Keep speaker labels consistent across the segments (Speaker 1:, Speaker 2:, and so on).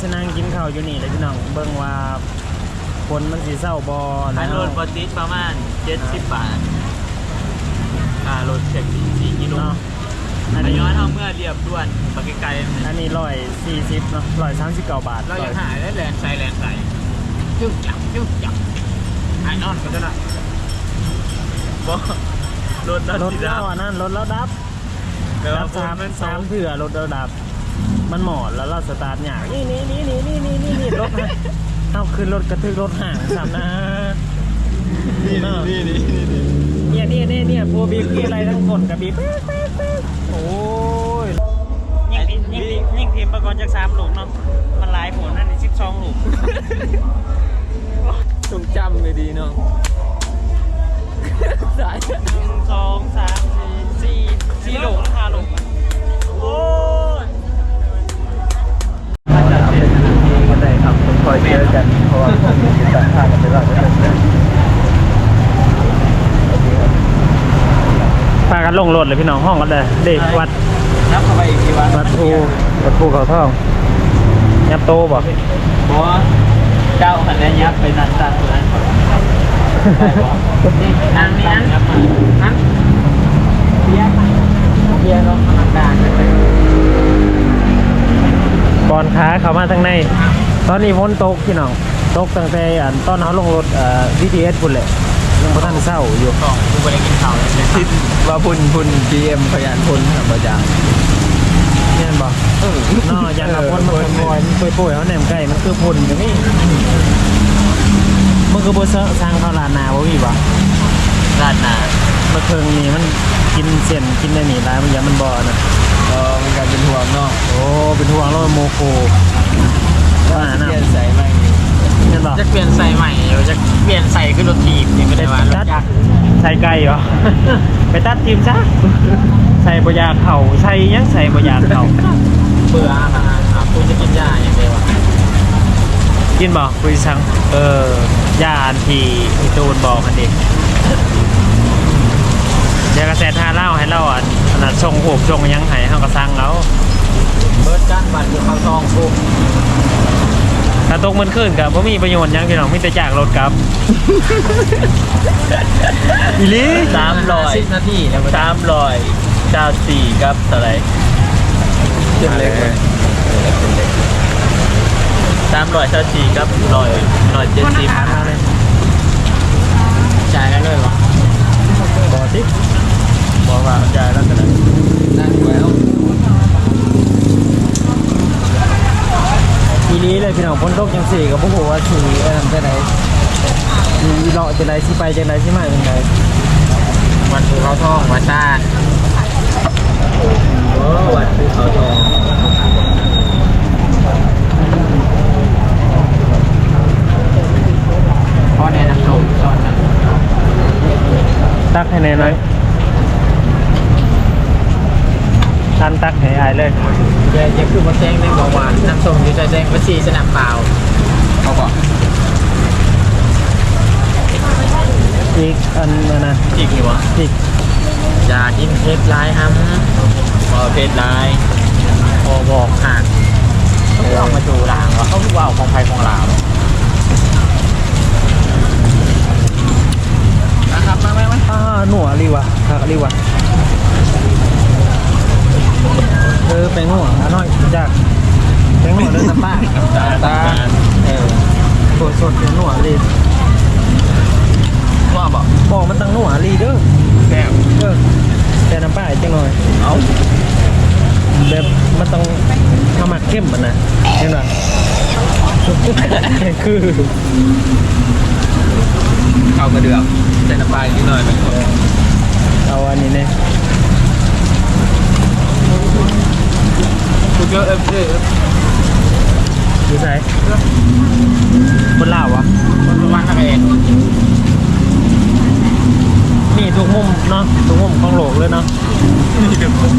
Speaker 1: จะนั่งกินข้าวอยู่นี่เลยพี่น้องเบิ่งว่าคนมันสีเศร้าบอ
Speaker 2: ค่า
Speaker 1: นะ
Speaker 2: รถปติสประมาณ 70 บาทค่ารถเช็ค4กิโล
Speaker 1: เนาะอั
Speaker 2: อั
Speaker 1: น
Speaker 2: น
Speaker 1: นี้
Speaker 2: ย้อนเอาเมื่อเรียบด่วนปากไกลๆ
Speaker 1: อันนี้ร้อยสี่สิบเนาะร้อยสามสิบเก้าบาท
Speaker 2: เราอยากหาได้แลนใส่แลนใส่จึ๊กจักจึ๊กจักไอ้นอนก็จะน่ะบ่รถ
Speaker 1: รถ
Speaker 2: สี
Speaker 1: แล้ว
Speaker 2: ดำ
Speaker 1: อันนั้นรถแล้วดับ
Speaker 2: แต่
Speaker 1: ดั
Speaker 2: ว่า
Speaker 1: บ
Speaker 2: ฝน
Speaker 1: สาม
Speaker 2: มัน
Speaker 1: สาม
Speaker 2: ตก
Speaker 1: เถื่อรถแล้วดับ มันหมอดแล้วเราสตาร์ทยากนี่นี่นี่นี่นี่นี่นี่นี่รถนะเอาขึ้นรถกระทึกรถห่างสามนะ
Speaker 2: นี่
Speaker 1: เนาะ
Speaker 2: นี่นี่นี่
Speaker 1: เนี่ยเนี่ยเนี่ยเนี่ยโฟบีบอะไรทั้งคนกับบีบโอ้ยยิ่งพิมพ์ยิ่งพิมพ์ยิ่งพิมพ์ประกอบจากสามหลุมเนาะมันหลายผลนั่นสิบสองหลุม
Speaker 2: ต้องจำเลยดีเนาะสาย
Speaker 1: หนึ่งสองสามสี่สี่สี่หลุมห้าหลุม ครับคอยเจอกันเพราะว่าผมจะตัดทางกันไปแล้วพากันลงรถเลยพี่น้องห้องกันเลยเด็กวัด
Speaker 2: นับเข้าไปอีกทีว่า
Speaker 1: วัดภูวัดภูเขาทองยับโตบ่
Speaker 2: เพราะว่าเจ้าหันแล้วยับไปนันตันตัวนั้นก่อนอันนี้อันอันเบียร์เบียร์เรากำลังด่านกันไป
Speaker 1: ก่อนขาเข้ามาทางใน ตอนนี้ฝนตกพี่น้องตกตั้งแต่อันตอนเขาลงรถเอ่อ BTS พุ่นแหละยังบ่ทันเศร้าอยู่
Speaker 2: กล่องกูไปได้กินข้าวเลย
Speaker 3: คิดว่าพุ่นพุ่น PM พยานพุ่นครับอาจารย์
Speaker 1: เนี่ยบ่เออเนาะยันละพ่นมันปล่อยมันป่วยๆเขาแหนมไก่มันคือพุ่นอย่างนี้มันคือบ่เซอะสร้างข้าวลานนาบ่มีบ่
Speaker 2: ราดหน้า
Speaker 1: เมื่อคืนนี้มันกินเส้นกินได้นี่หลายมันอย่ามันบ่นะ
Speaker 3: เออมันกลายเป็นห่วงเนาะ
Speaker 1: โอ้เป็นห่วงโรคโมโค ว่านะ
Speaker 3: เปลี่ยนใส่ใหม่อยู่
Speaker 1: เห็นบ่
Speaker 2: จะเปลี่ยนใส่ใหม่หรือจะเปลี่ยนใส่ขึ้นรถทีบยังไม่ได้ว่ารถยาก
Speaker 1: ใส่ไก่เหรอ ไปตัดทีมซะใส่บยาเข่าใส่ยังใส่บยาเข่า
Speaker 2: เบื่ออาหารครับกูจะกินยาอย่างเดียวอะ
Speaker 1: กินบอกคุยซังเออยาอันที่ที่ตูนบอกกันเด็กเดี๋ยวกระแสทาเล่าให้เล่าอะขนาดทรงหูบทรงหยังไห้เขาก็สั่งแล้ว
Speaker 2: เบิร์ดก้านบัตรคือเขาซองกู
Speaker 1: ถ้าตกมันขึ้นกับว่ามีประโยชน์หยังพี่น้องมีแต่จากรถกลับ อีหลี
Speaker 2: สามร้อยสิบนาทีแล้วสามร้อยเก้าสี่ครับเท่าไหร่
Speaker 3: ขึ้นเล็กไหม
Speaker 2: สามร้อยเก้าสี่ครับร้อยร้อยเจ็ดสิบ
Speaker 1: มาเลย
Speaker 2: จ่ายแล้วเลยวะ
Speaker 1: บอกสิ
Speaker 2: บอกว่าจ่ายแล้วก็ได้
Speaker 3: นั่งแล้ว
Speaker 1: อีห ลีเลยพี่น้องพ้นตกยังสี่กับพวกผมว่าสีเอ็มจะไหนมีเลาะจะไหนสิไปจะไหนสิมาเป็นไง
Speaker 2: วันภูเขาทองวัดต้านโอ้วัดภูเขาทองพ่อแนะนำชมตอนนั้น
Speaker 1: ตักให้แน่น้อยทันตักให้อายเลย
Speaker 2: อย่าอย่าคือมาแจ้งในเบาหวานน้ำส้มอยู่ใจแจ้งว่าสีสนามเปล่า
Speaker 3: เขาบอก
Speaker 1: อีกอันนั้นนะ
Speaker 2: อีกหรือวะ
Speaker 1: อีก
Speaker 2: อย่ากินเพชรลายฮัมพอเพชรลายพอบอกห่างเขาเอามาดูหลางวะเขาว่าเอาของไทยของลาวนะครับมาไหมไหม
Speaker 1: อ่าหนัวรีวะคักรีวะเออแปลงหัว อะน้อยจากแปลงหัวเดินน้ำป้า
Speaker 2: ตา
Speaker 1: เออสดสดๆหนัวรี
Speaker 2: ว่าบอก
Speaker 1: บอกมันตั้งหนัวรีเด้อ
Speaker 2: แก้ว
Speaker 1: เออแต่น้ำป้าจังหน่อย
Speaker 2: เอา
Speaker 1: แบบมันต้องขมักเข้มมันนะเห็นป่ะคือ
Speaker 3: เข้ากระเดือกใส่น้ำปลาอีกนิดหน่อยไหม
Speaker 1: เอาอันนี้เนี่ย
Speaker 2: คุณ เยอะเอฟเอฟ
Speaker 1: ดูใส่บนลาววะ
Speaker 2: คนประมาณทำเอง
Speaker 1: นี่ทุกมุมเนาะทุกมุมของโลกเลยเนาะ
Speaker 2: นี่เดี๋ยวผม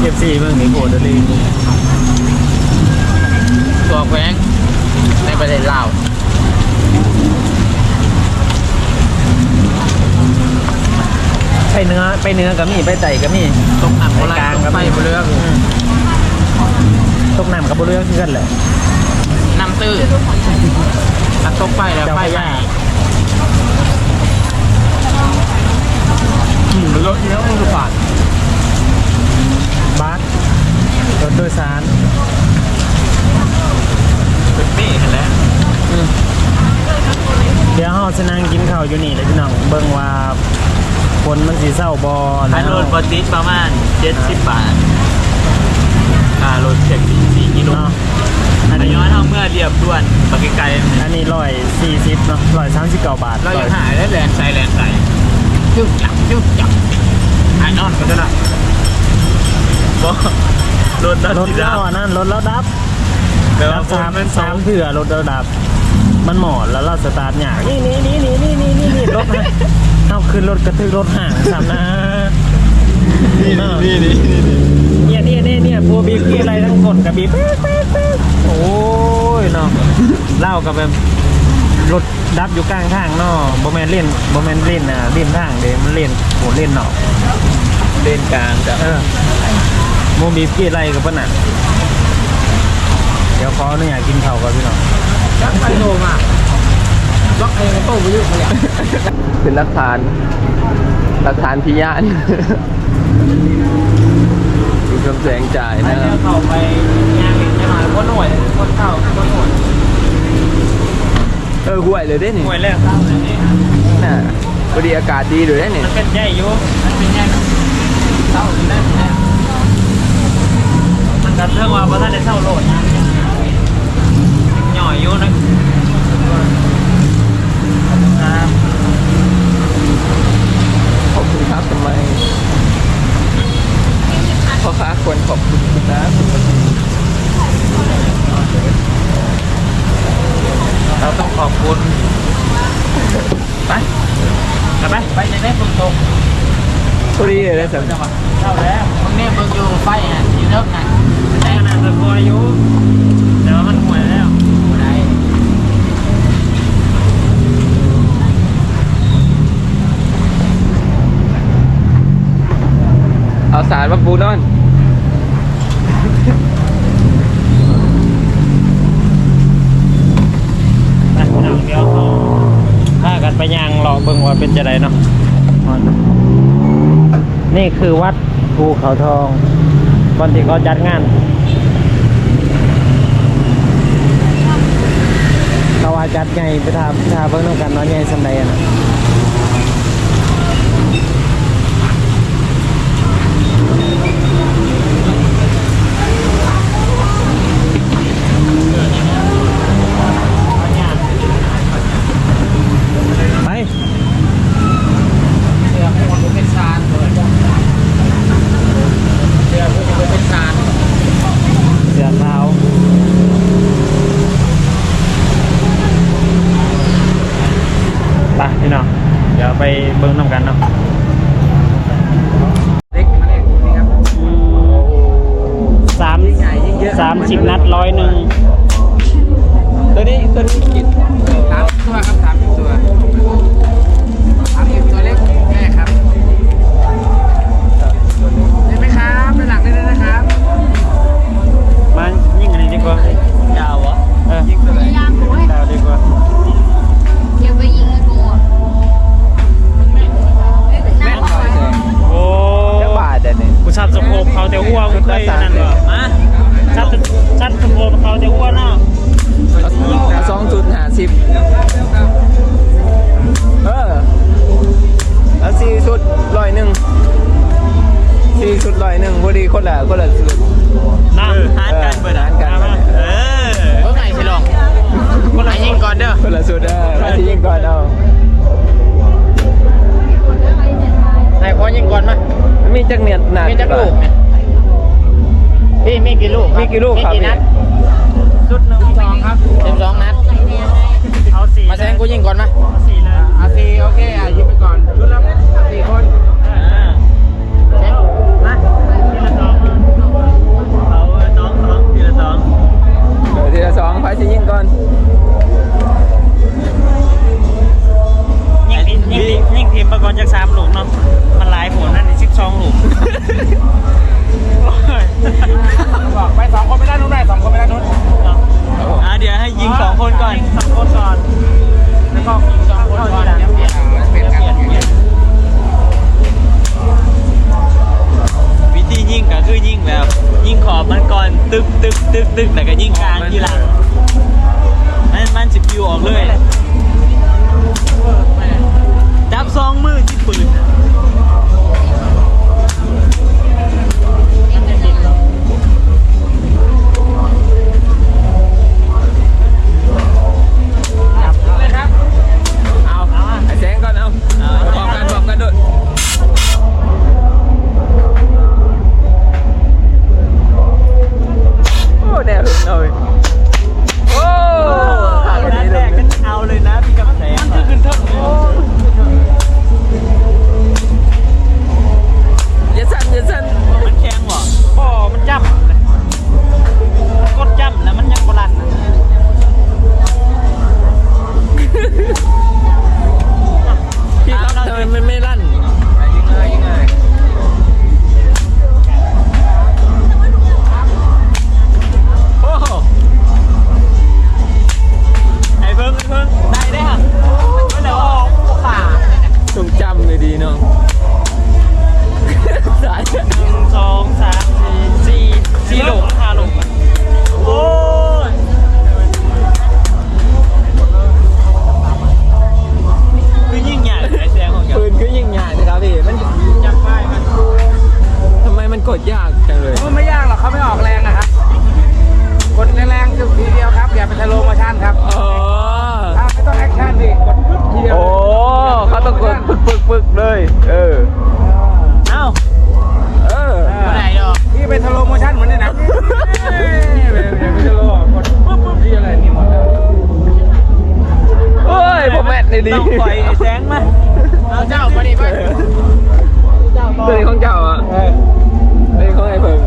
Speaker 1: เก็บสี่เมืองนี่โหดเลย
Speaker 2: ตัวแขวงในประเทศลาว
Speaker 1: ไปเนื้อไปเนื้อก็มีไปไต่ก็มี
Speaker 2: ตกหนักโบราณ
Speaker 1: กลาง
Speaker 2: ต
Speaker 1: ก็
Speaker 2: กไฟ
Speaker 1: มี
Speaker 2: บนเรือ
Speaker 1: อืมตกน้ำกับบเรือคือกันแหละ
Speaker 2: น้ำตื้อตัดตกไปแล้ว
Speaker 1: เจ้า
Speaker 2: ไฟ
Speaker 1: พ
Speaker 2: ไหม้
Speaker 1: ญาอืมรถเนี้ยมันคือผ่านบัสรถโดยสาร
Speaker 2: เป็นเมฆกันแล้ว
Speaker 1: เดี๋ยวเฮาจะนั่งกินข้าวอยู่นี่เลยพี่น้องเบิ่งว่า คนมันสีเศร้าบอ
Speaker 2: คันรถบอติสประมาณเ70 บาทค่ารถเช็คสี่กิโล
Speaker 1: อัน
Speaker 2: นี้ย้อนเอาเมื่อเรียบด่วนปากไกล
Speaker 1: อันนี้ร้อยสี่สิบเนาะร้อยสามสิบเก้าบาท
Speaker 2: เราจะหายแล้วแรงใส่แรงใส่จึ๊บจับจึ๊บจับหายนอนก็จะได้รถ
Speaker 1: รถเราอะนั่นรถเราดับดับสามสามเผื่อรถเราดับ มันหมอดแล้วเราสตาร์ทหยาบนี่นี่นี่นี่นี่นี่นี่รถ เอาขึ้นรถกระทึกรถห่างสามนะ
Speaker 3: นี่นี่นี่นี่
Speaker 1: เนี่ยเนี่ยเนี่ยเนี่ยพวบีบที่อะไรทั้งคนกับบีบปี๊ดปี๊ดปี๊ดโอ้ยเนาะเล่ากับแบบรถดับอยู่กลางทางเนาะบ่แมนเล่นบ่แมนเล่นอะเล่นทางเด้มันเล่นโหเล่นเนาะ
Speaker 2: เลนกลางจ้ะ
Speaker 1: เออโมบีบกี่ไรกับปะน่ะเดี๋ยวขออนุญาตกินข้าวก่อนพี่น้อง
Speaker 2: ไปโทรมา ล็อกเองก็ตู้ไปยุ่งเลย
Speaker 3: เป็นหลักฐานหลักฐานพิยานดูคำแสงจ่าย
Speaker 2: ไป
Speaker 3: นะค
Speaker 2: เจ
Speaker 3: รั
Speaker 2: อบเข้าไปงานหนึ่งจะหน่อยคนหน่วยคนเข้าคนหน่วย
Speaker 3: เออห่วยเลยได้นี่
Speaker 1: ห่วยแล้ว
Speaker 3: น่ะพอดีอากาศดีเลยได้นี่
Speaker 1: มันเป็นใหญ่อยู่
Speaker 2: มันเป็นยังเข้าได้ไหม
Speaker 1: มันกันเรื่องว่าพระท่านได้เศร้าโหลดนะหน่อยอยู่นะ
Speaker 3: ขอบคุณครับทำไม พ่อค้าควรขอบคุณคุณนะ
Speaker 2: เราต้องขอบคุณไป
Speaker 1: กลับไป
Speaker 2: ไปจะได้ตรงตรง
Speaker 3: พอดีเลยนะสำ
Speaker 2: จังหวะเข้าแล้วมึงนี่ยมึงอยู่ไฟอะอยู่เลิกงาน
Speaker 1: แต่ขนาดตะโกนอยู่แต่ว่ามันห่วยแล้ว
Speaker 2: ไหน
Speaker 3: เอาสารมาปูนอน
Speaker 1: อะพี่น้องเดี๋ยวเขาพากัน ไปย่างรอเบิ่งว่าเป็นจะไดเนาะนี่คือวัดภูเขาทองวันที่เขาจัดงานเขาว่าจัดไงไปทำทาเบิ่งน้ำกันน้อยไงสันใด
Speaker 2: อะ
Speaker 4: นะ
Speaker 1: vào. Ta thế nào? Giờ bay bưng năm cành không? นี
Speaker 3: ยดหนั
Speaker 2: ก
Speaker 1: มี
Speaker 3: จัก
Speaker 2: ลูกเนี่ยพี่มีกี่ลูก
Speaker 3: มีกี่ลูกครับ
Speaker 2: มีกี่นัด
Speaker 1: ชุดหนึ่งสองครับ
Speaker 2: สิบสองนัด
Speaker 1: เอาสี่
Speaker 2: มาแซงกูยิงก่อนมา
Speaker 1: เอาสี่เลย
Speaker 2: อาซีโอเคอะยิงไปก่อนชุดละสี่คน
Speaker 1: เออ
Speaker 2: แซงมา
Speaker 1: ทีละสองเอาสองสองทีละสอง
Speaker 3: เออทีละสองไปที่ยิงก่อน
Speaker 1: ยิ่งทียิ่งทียิ่งทีมประกอบจากสามลูกเนาะ
Speaker 2: ไอ้
Speaker 5: แสงมา
Speaker 3: เเจ้า
Speaker 6: มา
Speaker 3: ดิ
Speaker 2: ไปเจ้า
Speaker 3: ตัวนี้ของเจ้าอะนี่ของไอ้เพิ่ง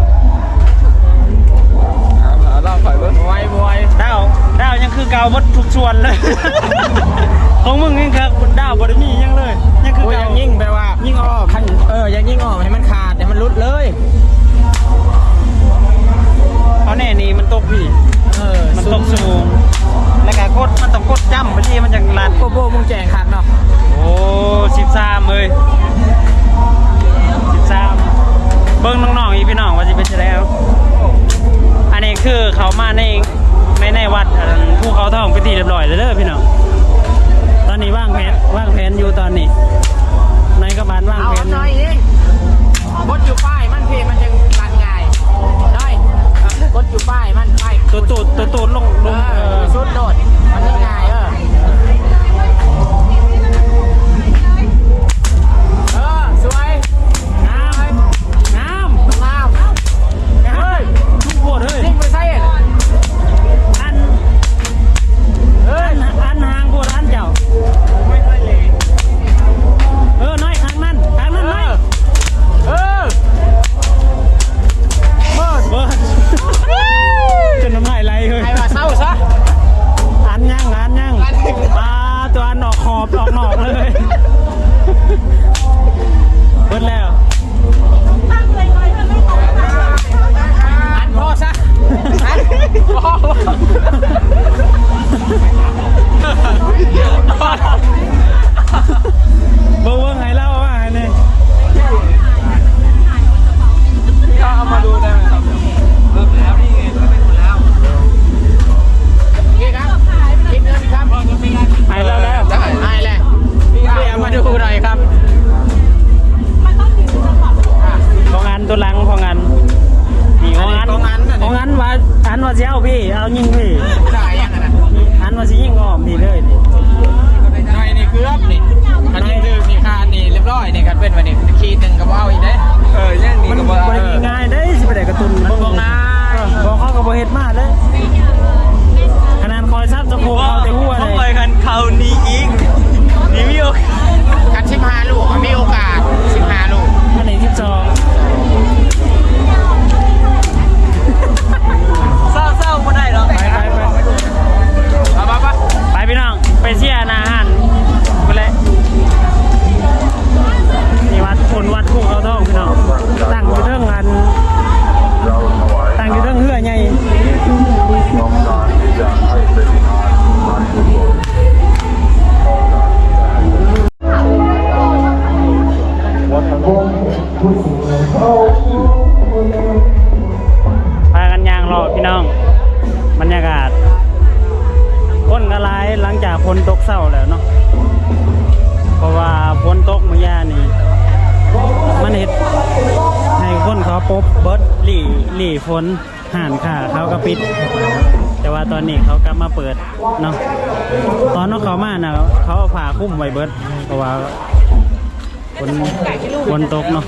Speaker 3: เล่าข่อยบิ้
Speaker 5: บอยบอย
Speaker 6: ดาจ้ายังคือเก่าหมดทุกชวนเลยของมึงนี่ครับดาวบริมียังเลย ยังคือเก่า
Speaker 2: ยิ่งแปลว่า
Speaker 6: ยิ่งออก
Speaker 2: เออยังยิ่งออกให้มันขาดให้มันรุดเลย
Speaker 6: เพราะแน่นี้มันตกพี่
Speaker 2: เออ
Speaker 6: มันตกสูง แล้วก็กดมันต้องกดจ้ำไปที่มันจะ
Speaker 2: ง
Speaker 6: ลัน
Speaker 2: โก
Speaker 6: โบ
Speaker 3: มึงแจ
Speaker 2: งคักเนาะ
Speaker 6: โอ้
Speaker 5: สิ
Speaker 2: บสา
Speaker 5: ม
Speaker 2: เล
Speaker 6: ย ห
Speaker 7: ลี่
Speaker 6: ฝนห่านค่ะเขาก็ปิด แต่ว่าตอนนี้เขากลับมาเปิดเนาะตอนนั้นเขามานะเขาเอาผ้าคุ้มไว้เบิดเพราะว่าฝนฝนตกเนาะ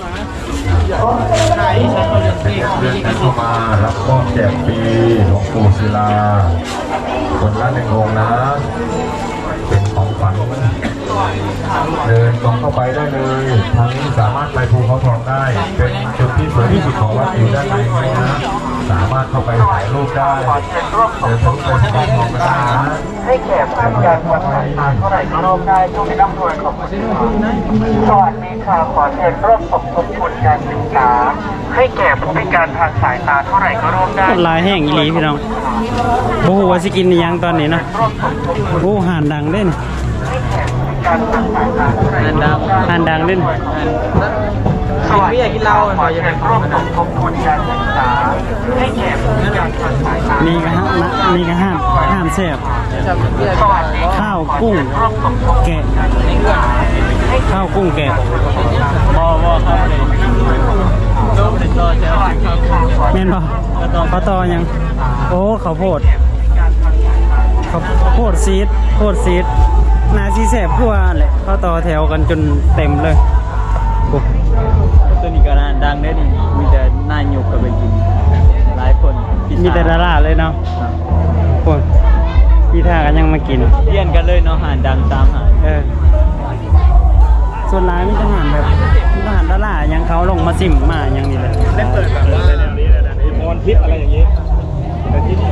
Speaker 8: เรื่องกันเข้ามารับมอบแจกฟรีหลวงปู่ศิลาคนละหนึ่งองค์นะ เป็นของขวัญ เดินตรงเข้าไปได้เลยทางนี้สามารถไปภูเขาทองได้ เป็นจุดที่สวยที่สุดของวัดอยู่ด้านในนะ สามารถเข้าไปถ่ายรูปได้เดินทะลุไปที่ภูเขาทองก็ได้นะ
Speaker 2: ให้แขกผู้พิการทางสายตาเท่าไหร่ก็ร่วมได้ช่วงนี้ร่ำรวยขอบคุณสวัสดีค่ะขอเชิญร่วมสมทบทุนการศึกษาให้แก่ผู้พิการทางสายตาเท่าไหร่ก็ร่วมได้
Speaker 6: ลายแห้งอีหลีพี่น้องโอ้โหว่าสิกินยังตอนนี้นะโอ้ห่านดังเด่น
Speaker 5: นั่นดาว
Speaker 6: ห่านดังเด่น
Speaker 2: สวัสดีค่ะขอเชิญร่วมสมทบทุนการศึกษาให้แก่ผู้พิการทางสายตา
Speaker 6: นี่ก็ฮะนะนี่ก็ห่านห่านแซ่บ
Speaker 2: สวัสดีค่ะ
Speaker 6: ข้าวกุ้ง
Speaker 2: ร่วมสมทบ
Speaker 6: แกะข้าวกุ้งแกะ
Speaker 5: พอว่าเข้าเลยรูปเป็นตัวเจ้าครับ
Speaker 6: แม่นบ่ข้าวตอยัง โอ้ข้าวโพดข้าวโพดซีดโพดซีด นาซีแซ่บกว่าแหละข้าวตอแถวกันจนเต็มเลยโอ้
Speaker 5: ตัวนี้ก็น่าดังได้ดิมีแต่น่าหยกกับไปกินหลายคนพิซซ่
Speaker 6: มีแต่ดาราเลยเนาะโอ้พี่ท่ากันยังมากิน
Speaker 5: เลี่ยนกันเลยเนาะหานดังตามหาน
Speaker 6: เออส่วนร้ายมีทหารแบบมีทหารดารายังเขาลงมาซิมมาอย่างนี้เลย
Speaker 9: ได้เปิดแบบว่าในแนวนี้เลยนะมอนทิศอะไรอย่างนี้แต่ที่นี่